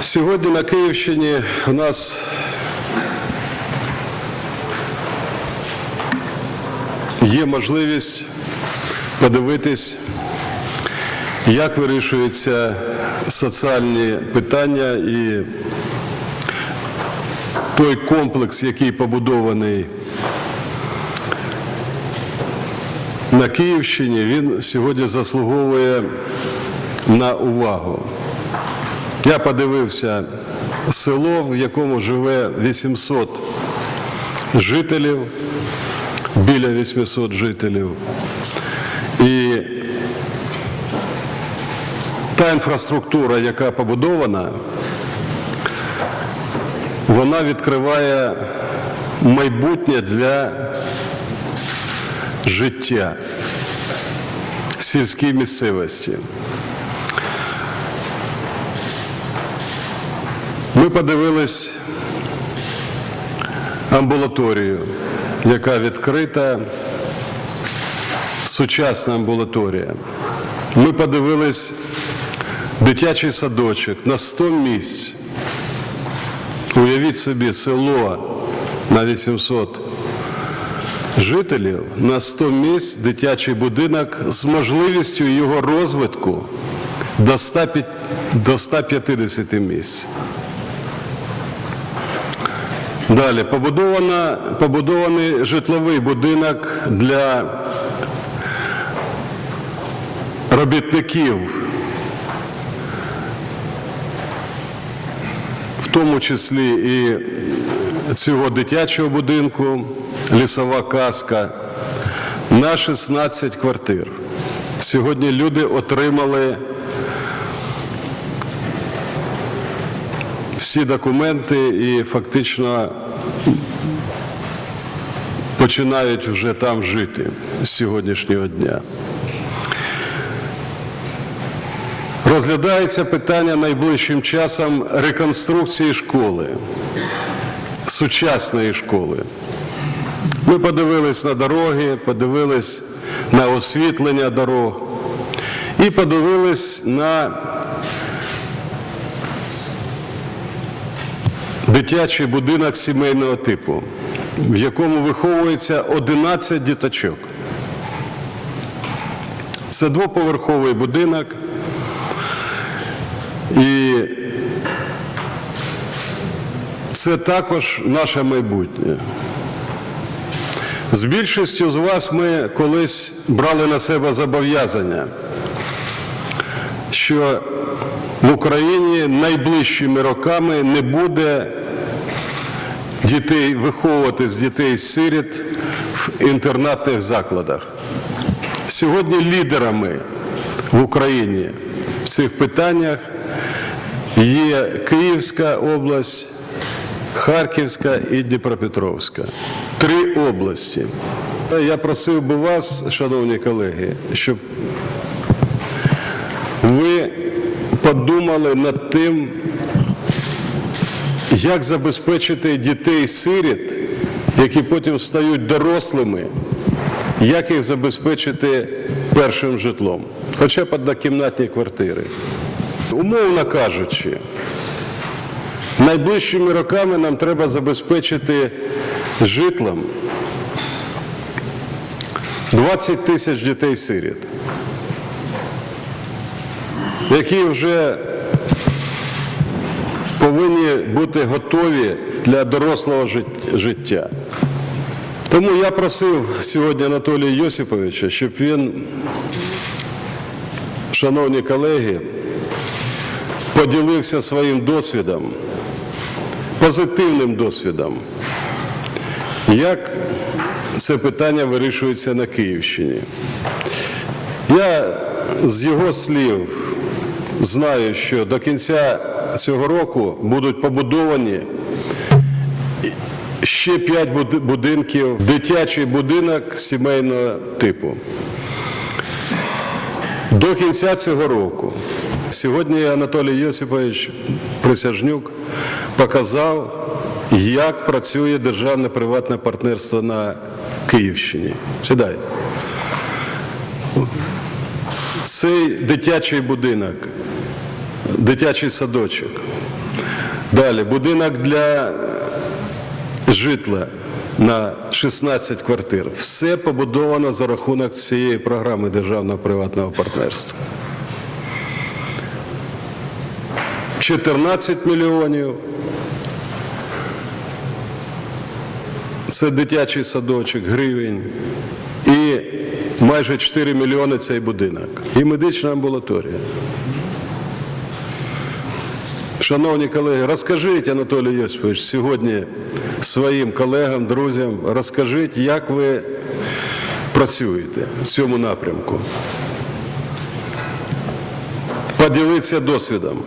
Сьогодні на Київщині у нас є можливість подивитись, як вирішуються соціальні питання і той комплекс, який побудований на Київщині, він сьогодні заслуговує на увагу. Я подивився село, в якому живе 800 жителів, біля 800 жителів. І та інфраструктура, яка побудована, вона відкриває майбутнє для життя сільській місцевості. Ми подивились амбулаторію, яка відкрита, сучасна амбулаторія. Ми подивились дитячий садочок на 100 місць. Уявіть собі, село на 800 жителів, на 100 місць дитячий будинок з можливістю його розвитку до 100 до 150 місць. Далі побудована, побудований житловий будинок для робітників, в тому числі і цього дитячого будинку, лісова казка, на 16 квартир. Сьогодні люди отримали всі документи і фактично починають вже там жити з сьогоднішнього дня. Розглядається питання найближчим часом реконструкції школи, сучасної школи. Ми подивились на дороги, подивились на освітлення дорог і подивились на дитячий будинок сімейного типу, в якому виховується 11 діточок. Це двоповерховий будинок. І це також наше майбутнє. З більшістю з вас ми колись брали на себе зобов'язання, що в Україні найближчими роками не буде дітей виховувати з дітей сиріт в інтернатних закладах. Сьогодні лідерами в Україні в цих питаннях є Київська область, Харківська і Дніпропетровська. Три області. Я просив би вас, шановні колеги, щоб ви подумали над тим, як забезпечити дітей-сиріт, які потім стають дорослими, як їх забезпечити першим житлом, хоча б однокімнатні квартири. Умовно кажучи, найближчими роками нам треба забезпечити житлом 20 тисяч дітей-сиріт, які вже повинні бути готові для дорослого життя. Тому я просив сьогодні Анатолія Йосиповича, щоб він, шановні колеги, поділився своїм досвідом, позитивним досвідом, як це питання вирішується на Київщині. Я з його слів знаю, що до кінця цього року будуть побудовані ще п'ять будинків, дитячий будинок сімейного типу. До кінця цього року. Сьогодні Анатолій Йосипович Присяжнюк показав, як працює державне приватне партнерство на Київщині. Сідай. Цей дитячий будинок, дитячий садочок Далі, будинок для житла на 16 квартир. Все побудовано за рахунок цієї програми державного приватного партнерства. 14 мільйонів. Це дитячий садочок, гривень. Майже 4 мільйони цей будинок. І медична амбулаторія. Шановні колеги, розкажіть, Анатолій Йосипович, сьогодні своїм колегам, друзям, розкажіть, як ви працюєте в цьому напрямку. Поділіться досвідом.